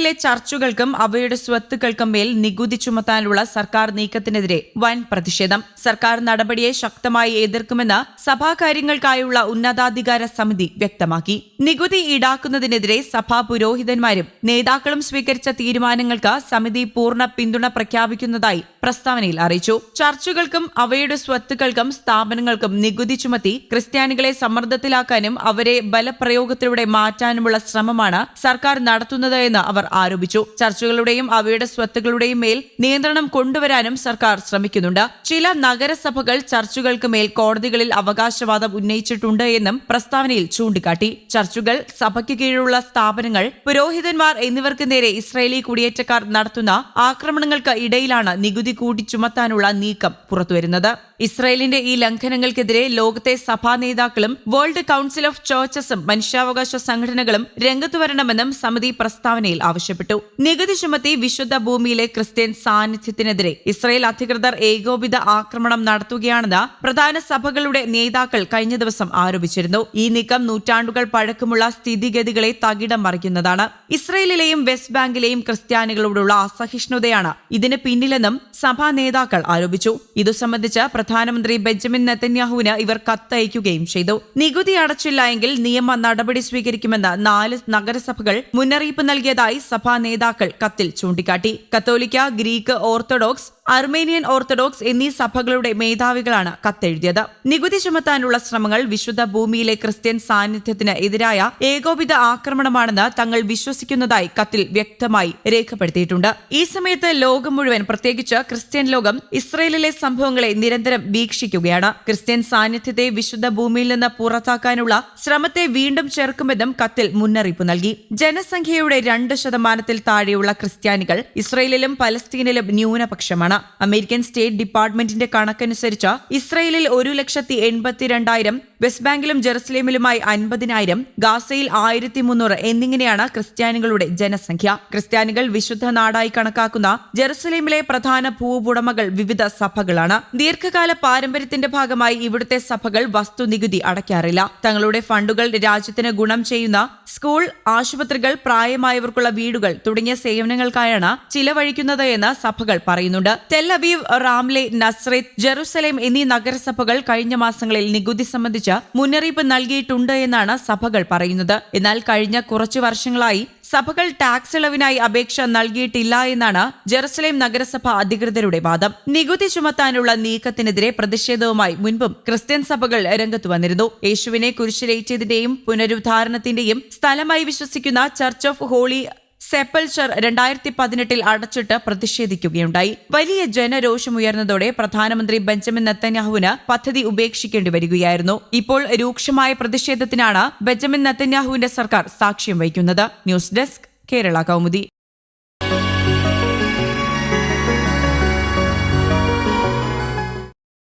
ഇസ്രയേലിലെ ചർച്ചുകൾക്കും അവയുടെ സ്വത്തുക്കൾക്കും മേൽ നികുതി ചുമത്താനുള്ള സർക്കാർ നീക്കത്തിനെതിരെ വൻ പ്രതിഷേധം. സർക്കാർ നടപടിയെ ശക്തമായി എതിർക്കുമെന്ന് സഭാകാര്യങ്ങൾക്കായുള്ള ഉന്നതാധികാര സമിതി വ്യക്തമാക്കി. നികുതി ഈടാക്കുന്നതിനെതിരെ സഭാ പുരോഹിതന്മാരും നേതാക്കളും സ്വീകരിച്ച തീരുമാനങ്ങൾക്ക് സമിതി പൂർണ പിന്തുണ പ്രഖ്യാപിക്കുന്നതായി പ്രസ്താവനയിൽ അറിയിച്ചു. ചർച്ചുകൾക്കും അവയുടെ സ്വത്തുക്കൾക്കും സ്ഥാപനങ്ങൾക്കും നികുതി ചുമത്തി ക്രിസ്ത്യാനികളെ സമ്മർദ്ദത്തിലാക്കാനും അവരെ ബലപ്രയോഗത്തിലൂടെ മാറ്റാനുമുള്ള ശ്രമമാണ് സർക്കാർ നടത്തുന്നത് എന്ന് അവർ ആരോപിച്ചു. ചർച്ചുകളുടെയും അവയുടെ സ്വത്തുക്കളുടെയും മേൽ നിയന്ത്രണം കൊണ്ടുവരാനും സർക്കാർ ശ്രമിക്കുന്നുണ്ട്. ചില നഗരസഭകൾ ചർച്ചുകൾക്ക് മേൽ കോടതികളിൽ അവകാശവാദം ഉന്നയിച്ചിട്ടുണ്ട് എന്നും പ്രസ്താവനയിൽ ചൂണ്ടിക്കാട്ടി. ചർച്ചുകൾ സഭയ്ക്ക് കീഴിലുള്ള സ്ഥാപനങ്ങൾ പുരോഹിതന്മാർ എന്നിവർക്ക് നേരെ ഇസ്രയേലി കുടിയേറ്റക്കാർ നടത്തുന്ന ആക്രമണങ്ങൾക്ക് ഇടയിലാണ് നികുതി കൂട്ടി ചുമത്താനുള്ള നീക്കം പുറത്തുവരുന്നത്. ഇസ്രായേലിന്റെ ഈ ലംഘനങ്ങൾക്കെതിരെ ലോകത്തെ സഭാ നേതാക്കളും വേൾഡ് കൌൺസിൽ ഓഫ് ചേർച്ചസും മനുഷ്യാവകാശ സംഘടനകളും രംഗത്തു വരണമെന്നും സമിതി പ്രസ്താവനയിൽ ആവശ്യപ്പെട്ടു. നികുതി ചുമത്തി വിശുദ്ധ ഭൂമിയിലെ ക്രിസ്ത്യൻ സാന്നിധ്യത്തിനെതിരെ ഇസ്രായേൽ അധികൃതർ ഏകോപിത ആക്രമണം നടത്തുകയാണെന്ന് പ്രധാന സഭകളുടെ നേതാക്കൾ കഴിഞ്ഞ ദിവസം ആരോപിച്ചിരുന്നു. ഈ നീക്കം നൂറ്റാണ്ടുകൾ പഴക്കമുള്ള സ്ഥിതിഗതികളെ തകിടം മറിക്കുന്നതാണ്. ഇസ്രയേലിലെയും വെസ്റ്റ് ബാങ്കിലെയും ക്രിസ്ത്യാനികളോടുള്ള അസഹിഷ്ണുതയാണ് ഇതിന് പിന്നിലെന്നും സഭാ നേതാക്കൾ ആരോപിച്ചു. ഇതു സംബന്ധിച്ച് പ്രധാനമന്ത്രി ബെഞ്ചമിൻ നെതന്യാഹുവിന് ഇവർ കത്തയക്കുകയും ചെയ്തു. നികുതി അടച്ചില്ല എങ്കിൽ നിയമ നടപടി സ്വീകരിക്കുമെന്ന് നാല് നഗരസഭകൾ മുന്നറിയിപ്പ് നൽകിയതായി സഭാ നേതാക്കൾ കത്തിൽ ചൂണ്ടിക്കാട്ടി. കത്തോലിക്ക ഗ്രീക്ക് ഓർത്തഡോക്സ് അർമേനിയൻ ഓർത്തഡോക്സ് എന്നീ സഭകളുടെ മേധാവികളാണ് കത്തെഴുതിയത്. നികുതി ചുമത്താനുള്ള ശ്രമങ്ങൾ വിശുദ്ധ ഭൂമിയിലെ ക്രിസ്ത്യൻ സാന്നിധ്യത്തിന് എതിരായ ഏകോപിത ആക്രമണമാണെന്ന് തങ്ങൾ വിശ്വസിക്കുന്നതായി കത്തിൽ വ്യക്തമായി രേഖപ്പെടുത്തിയിട്ടുണ്ട്. ഈ സമയത്ത് ലോകം മുഴുവൻ പ്രത്യേകിച്ച് ക്രിസ്ത്യൻ ലോകം ഇസ്രയേലിലെ സംഭവങ്ങളെ നിരന്തരം വീക്ഷിക്കുകയാണ്. ക്രിസ്ത്യൻ സാന്നിധ്യത്തെ വിശുദ്ധ ഭൂമിയിൽ നിന്ന് പുറത്താക്കാനുള്ള ശ്രമത്തെ വീണ്ടും ചേർക്കുമെന്നും കത്തിൽ മുന്നറിയിപ്പ് നൽകി. ജനസംഖ്യയുടെ രണ്ട് ശതമാനത്തിൽ താഴെയുള്ള ക്രിസ്ത്യാനികൾ ഇസ്രയേലിലും പലസ്തീനിലും ന്യൂനപക്ഷമാണ്. അമേരിക്കൻ സ്റ്റേറ്റ് ഡിപ്പാർട്ട്മെന്റിന്റെ കണക്കനുസരിച്ച് ഇസ്രയേലിൽ ഒരു ലക്ഷത്തി എൺപത്തിരണ്ടായിരം വെസ്റ്റ് ബാങ്കിലും ജെറുസലേമിലുമായി അൻപതിനായിരം ഗാസയിൽ ആയിരത്തി മുന്നൂറ് എന്നിങ്ങനെയാണ് ക്രിസ്ത്യാനികളുടെ ജനസംഖ്യ. ക്രിസ്ത്യാനികൾ വിശുദ്ധ നാടായി കണക്കാക്കുന്ന ജെറുസലേമിലെ പ്രധാന ഭൂവുടമകൾ വിവിധ സഭകളാണ്. ദീർഘകാല പാരമ്പര്യത്തിന്റെ ഭാഗമായി ഇവിടുത്തെ സഭകൾ വസ്തുനികുതി അടയ്ക്കാറില്ല. തങ്ങളുടെ ഫണ്ടുകൾ രാജ്യത്തിന് ഗുണം ചെയ്യുന്ന സ്കൂൾ ആശുപത്രികൾ പ്രായമായവർക്കുള്ള വീടുകൾ തുടങ്ങിയ സേവനങ്ങൾക്കായാണ് ചിലവഴിക്കുന്നത് എന്ന് സഭകൾ പറയുന്നുണ്ട്. തെല്ലവീവ് റാംലെ നസ്രത്ത് ജെറുസലേം എന്നീ നഗരസഭകൾ കഴിഞ്ഞ മാസങ്ങളിൽ നികുതി സംബന്ധിച്ച് മുന്നറിയിപ്പ് നൽകിയിട്ടുണ്ട് എന്നാണ് സഭകൾ പറയുന്നത്. എന്നാൽ കഴിഞ്ഞ കുറച്ചു വർഷങ്ങളായി സഭകൾ ടാക്സ് ഇളവിനായി അപേക്ഷ നൽകിയിട്ടില്ല എന്നാണ് ജെറുസലേം നഗരസഭ അധികൃതരുടെ വാദം. നികുതി ചുമത്താനുള്ള നീക്കത്തിനെതിരെ പ്രതിഷേധവുമായി മുൻപും ക്രിസ്ത്യൻ സഭകൾ രംഗത്ത് വന്നിരുന്നു. യേശുവിനെ കുരിശിലേറ്റിയതിന്റെയും പുനരുദ്ധാരണത്തിന്റെയും സ്ഥലമായി വിശ്വസിക്കുന്ന ചർച്ച് ഓഫ് ഹോളി സെപ്പൽച്ചർ രണ്ടായിരത്തി പതിനെട്ടിൽ അടച്ചിട്ട് പ്രതിഷേധിക്കുകയുണ്ടായി. വലിയ ജനരോഷമുയർന്നതോടെ പ്രധാനമന്ത്രി ബെഞ്ചമിൻ നെത്തന്യാഹുവിന് പദ്ധതി ഉപേക്ഷിക്കേണ്ടി വരികയായിരുന്നു. ഇപ്പോൾ രൂക്ഷമായ പ്രതിഷേധത്തിനാണ് ബെഞ്ചമിൻ നെത്തന്യാഹുവിന്റെ സർക്കാർ സാക്ഷ്യം വഹിക്കുന്നത്. News desk Kerala Kaumudi.